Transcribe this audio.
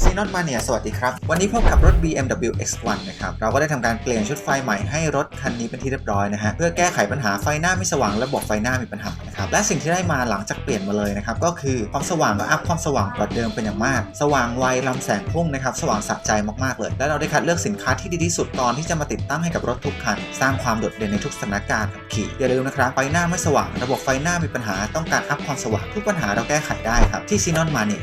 ซีนอนมาเนี่ยสวัสดีครับ วันนี้พบกับรถ BMW X1 นะครับ เราก็ได้ทำการเปลี่ยนชุดไฟใหม่ให้รถคันนี้เป็นที่เรียบร้อยนะฮะ เพื่อแก้ไขปัญหาไฟหน้าไม่สว่างและบอกไฟหน้ามีปัญหานะครับ และสิ่งที่ได้มาหลังจากเปลี่ยนมาเลยนะครับ ก็คือความสว่างก็อัพความสว่างกว่าเดิมเป็นอย่างมาก สว่างไวลำแสงพุ่งนะครับ สว่างสะใจมากๆเลย และเราได้คัดเลือกสินค้าที่ดีที่สุดตอนที่จะมาติดตั้งให้กับรถทุกคัน สร้างความโดดเด่นในทุกสถานการณ์ขับขี่ อย่าลืมนะครับ ไฟหน้าไม่สว่าง ระบบไฟหน้ามีปัญหา ต้องการอัพความสว่าง ทุกปัญหาเราแก้ไขได้ครับ ที่ซีนอนมาเนี่ย